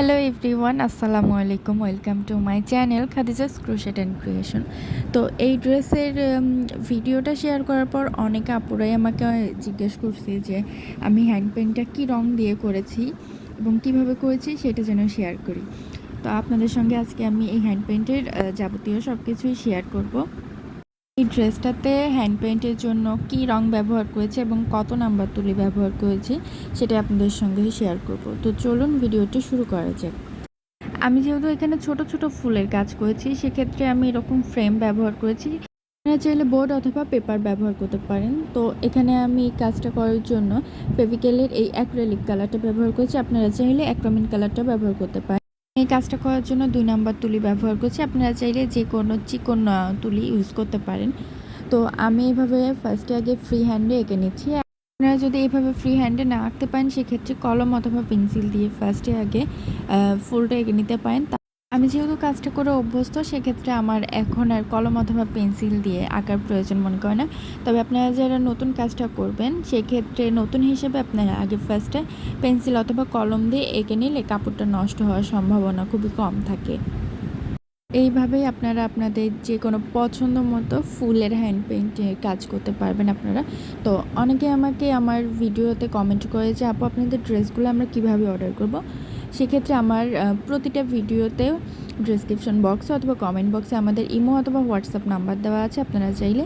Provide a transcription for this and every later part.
Hello everyone আসসালামু আলাইকুম welcome to my channel Khadija's crochet and creation তো এই ড্রেসের ভিডিওটা শেয়ার করার পর অনেক আপুরাই আমাকে জিজ্ঞেস করছে যে, আমি হ্যান্ড পেন্টটা কী রং দিয়ে করেছি এবং কীভাবে করেছি সেটা যেন শেয়ার করি? তো আপনাদের সঙ্গে আজকে আমি এই হ্যান্ড পেন্টের যাবতীয় সব কিছুই শেয়ার করব। এই ড্রেসটাতে হ্যান্ড পেন্টের জন্য কি রং ব্যবহার করেছি এবং কত নাম্বার তুলি ব্যবহার করেছি সেটা আপনাদের সঙ্গে শেয়ার করব। তো চলুন ভিডিওটি শুরু করা যাক। আমি যেহেতু এখানে ছোট ছোট ফুলের কাজ করেছি, সেক্ষেত্রে আমি এরকম ফ্রেম ব্যবহার করেছি। আপনারা চাইলে বোর্ড অথবা পেপার ব্যবহার করতে পারেন। তো এখানে আমি কাজটা করার জন্য ফেভিকেলের এই অ্যাক্রেলিক কালারটা ব্যবহার করেছি। আপনারা চাইলে অ্যাক্রামিন কালারটা ব্যবহার করতে পারেন। এই কাজটা করার জন্য দুই নাম্বার তুলি ব্যবহার করছি। আপনারা চাইলে যে কোনো চিকন তুলি ইউজ করতে পারেন। তো আমি এভাবে ফার্স্টে আগে ফ্রি হ্যান্ডে এঁকে নিচ্ছি। আপনারা যদি এভাবে ফ্রি হ্যান্ডে না আঁকতে পারেন, সেক্ষেত্রে কলম অথবা পেন্সিল দিয়ে ফার্স্টে আগে ফুলটা এঁকে নিতে পারেন। আমি যেহেতু কাজটা করে অভ্যস্ত, সেক্ষেত্রে আমার এখন আর কলম অথবা পেন্সিল দিয়ে আঁকার প্রয়োজন মনে করে না। তবে আপনারা যারা নতুন কাজটা করবেন, সেক্ষেত্রে নতুন হিসেবে আপনারা আগে ফার্স্টে পেন্সিল অথবা কলম দিয়ে এঁকে নিলে কাপড়টা নষ্ট হওয়ার সম্ভাবনা খুবই কম থাকে। এইভাবেই আপনারা আপনাদের যে কোনো পছন্দ মতো ফুলের হ্যান্ড পেন্টের কাজ করতে পারবেন আপনারা। তো অনেকে আমাকে আমার ভিডিওতে কমেন্ট করে যে, আপু, আপনাদের ড্রেসগুলো আমরা কীভাবে অর্ডার করব? সেক্ষেত্রে আমার প্রতিটা ভিডিওতে ডিসক্রিপশন বক্সে অথবা কমেন্ট বক্সে আমাদের ইমো অথবা হোয়াটসঅ্যাপ নাম্বার দেওয়া আছে। আপনারা চাইলে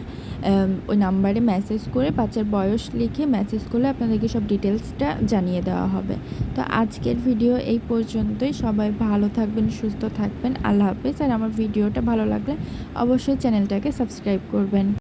ওই নাম্বারে মেসেজ করে বাচ্চার বয়স লিখে মেসেজ করলে আপনাদেরকে সব ডিটেলসটা জানিয়ে দেওয়া হবে। তো আজকের ভিডিও এই পর্যন্তই। সবাই ভালো থাকবেন, সুস্থ থাকবেন। আল্লাহ হাফেজ। আর আমার ভিডিওটা ভালো লাগলে অবশ্যই চ্যানেলটাকে সাবস্ক্রাইব করবেন।